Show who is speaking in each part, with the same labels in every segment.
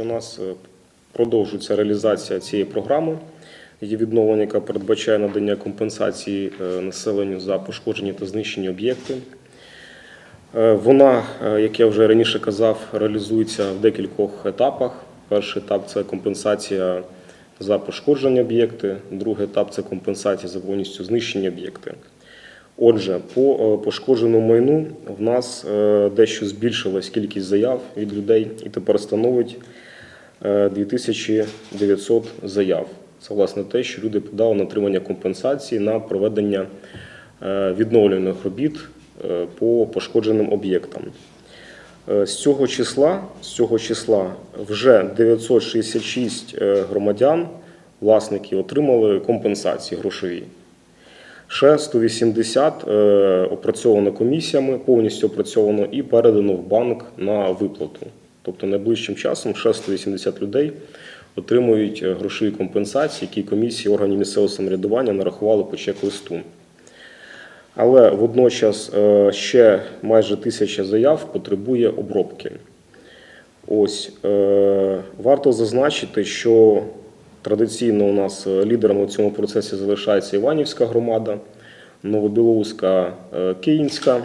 Speaker 1: У нас е, продовжується реалізація цієї програми її відновлення, яка передбачає надання компенсації е, населенню за пошкоджені та знищені об'єкти. Е, Вона, як я вже раніше казав, реалізується в декількох етапах. Перший етап це компенсація за пошкоджені об'єкти, другий етап це компенсація за повністю знищені об'єкти. Отже, по пошкодженому майну в нас дещо збільшилась кількість заяв від людей і тепер становить 2900 заяв. Це власне те, що люди подали на отримання компенсації на проведення е, відновлювальних робіт е, по пошкодженим об'єктам. Е, З цього числа, з цього числа вже 966 е, громадян, власники отримали компенсації грошові. Ще 180 е, опрацьовано комісіями, повністю опрацьовано і передано в банк на виплату. Тобто найближчим часом ще 180 людей отримують е, грошові компенсації, які комісії органів місцевого самоврядування нарахували по чек-листу. Але водночас е, ще майже тисяча заяв потребує обробки. Ось е, варто зазначити, що традиційно у нас лідером у цьому процесі залишається Іванівська громада, Новобілоуська, Київська.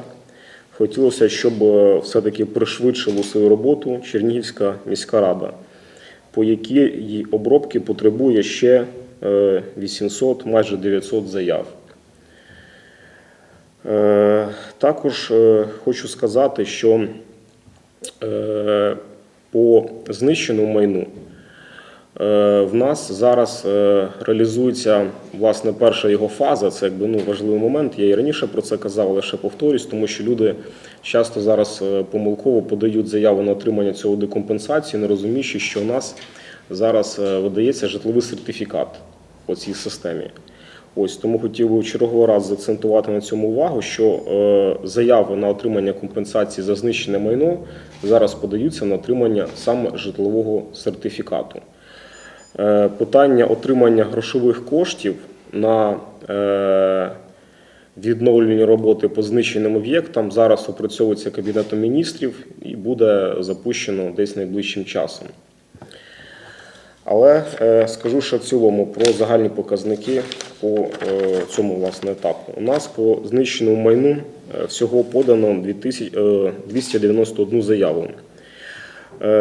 Speaker 1: Хотілося, щоб е, все-таки пришвидшило свою роботу Чернігівська міська рада, по якій обробки потребує ще е, 800, майже 900 заяв. Е, Також е, хочу сказати, що е, по знищеному майну е, в нас зараз е, реалізується власне перша його фаза. Це якби ну важливий момент. Я і раніше про це казав, але ще повторюсь, тому що люди часто зараз е, помилково подають заяву на отримання цього декомпенсації, не розуміючи, що у нас зараз е, видається житловий сертифікат по цій системі. Ось тому хотів би в черговий раз заакцентувати на цьому увагу, що е, заяви на отримання компенсації за знищене майно зараз подаються на отримання саме житлового сертифікату. Е, питання отримання грошових коштів на е, відновлені роботи по знищеним об'єктам зараз опрацьовується Кабінетом міністрів і буде запущено десь найближчим часом. Але е, скажу ще в цілому про загальні показники по цьому власне етапу. У нас по знищеному майну всього подано 2000, е, 291 заяву.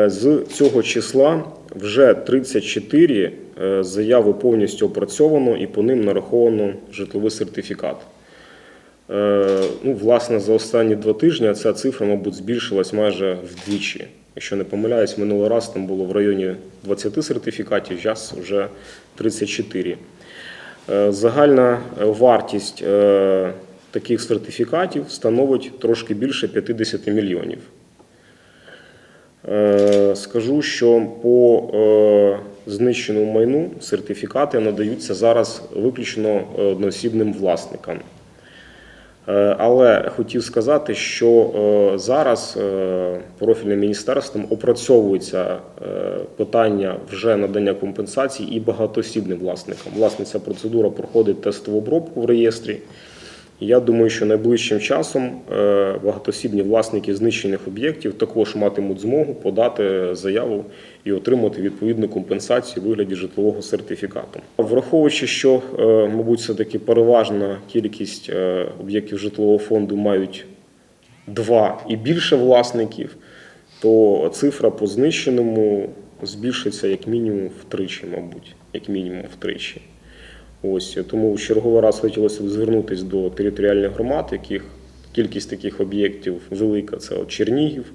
Speaker 1: З цього числа вже 34 е, заяви повністю опрацьовано і по ним нараховано житловий сертифікат. Е, Ну, власне, за останні два тижні ця цифра, мабуть, збільшилась майже вдвічі. Якщо не помиляюсь, минулий раз там було в районі 20 сертифікатів, зараз вже 34. Е, Загальна вартість таких сертифікатів становить трошки більше 50 мільйонів. Е, Скажу, що по е, знищеному майну сертифікати надаються зараз виключно е, одноосібним власникам. Але хотів сказати, що зараз профільним міністерством опрацьовується питання вже надання компенсацій і багатоосібним власникам. Власне, ця процедура проходить тестову обробку в реєстрі. Я думаю, що найближчим часом е, багатосібні власники знищених об'єктів також матимуть змогу подати заяву і отримати відповідну компенсацію у вигляді житлового сертифікату. Враховуючи, що, е, мабуть, все-таки переважна кількість е, об'єктів житлового фонду мають два і більше власників, то цифра по знищеному збільшиться як мінімум втричі, мабуть, як мінімум втричі. Ось тому в черговий раз хотілося б звернутися до територіальних громад, яких кількість таких об'єктів велика. Це от Чернігів,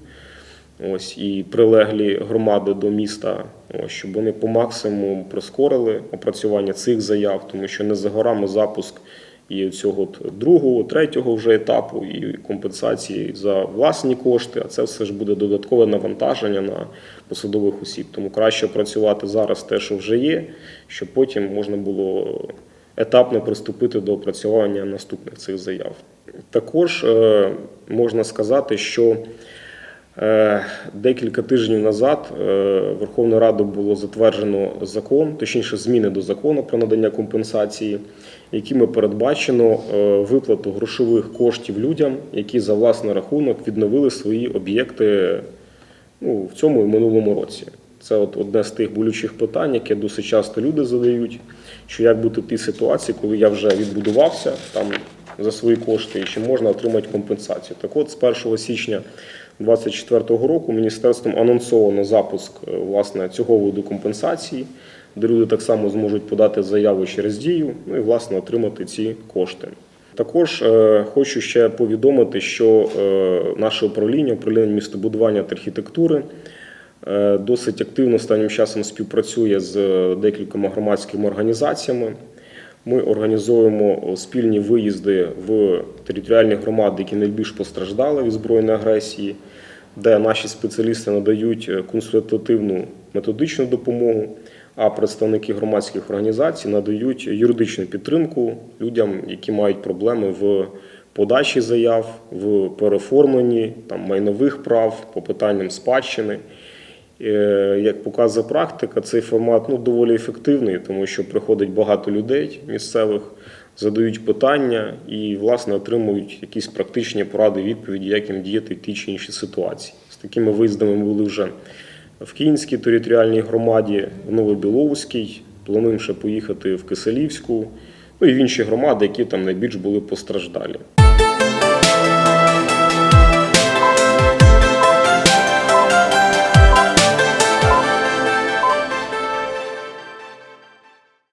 Speaker 1: ось і прилеглі громади до міста, ось, щоб вони по максимуму прискорили опрацювання цих заяв, тому що не за горами запуск і цього другого, третього вже етапу, і компенсації за власні кошти. А це все ж буде додаткове навантаження на посадових осіб. Тому краще працювати зараз те, що вже є, щоб потім можна було етапно приступити до опрацювання наступних цих заяв. Також е, можна сказати, що Декілька тижнів назад е, Верховною Радою було затверджено закон, точніше, зміни до закону про надання компенсації, якими передбачено е, виплату грошових коштів людям, які за власний рахунок відновили свої об'єкти ну, в цьому і минулому році. Це от одне з тих болючих питань, яке досить часто люди задають, що як бути в тій ситуації, коли я вже відбудувався там за свої кошти, і чи можна отримати компенсацію. Так от, з 1 січня 2024 року міністерством анонсовано запуск е, власне цього виду компенсації, де люди так само зможуть подати заяву через дію, ну і власне отримати ці кошти. Також е, хочу ще повідомити, що е, наше управління, управління містобудування та архітектури, досить активно останнім часом співпрацює з декількома громадськими організаціями. Ми організовуємо спільні виїзди в територіальні громади, які найбільш постраждали від збройної агресії, де наші спеціалісти надають е, консультативну методичну допомогу, а представники громадських організацій надають юридичну підтримку людям, які мають проблеми в подачі заяв, в переоформленні там, майнових прав по питанням спадщини. Е, Як показує практика, цей формат ну, доволі ефективний, тому що приходить багато людей місцевих, задають питання і, власне, отримують якісь практичні поради, відповіді, як їм діяти в тій чи іншій ситуації. З такими виїздами ми були вже в Київській територіальній громаді, в Новобіловській, плануємо ще поїхати в Киселівську, ну і в інші громади, які там найбільш були постраждалі.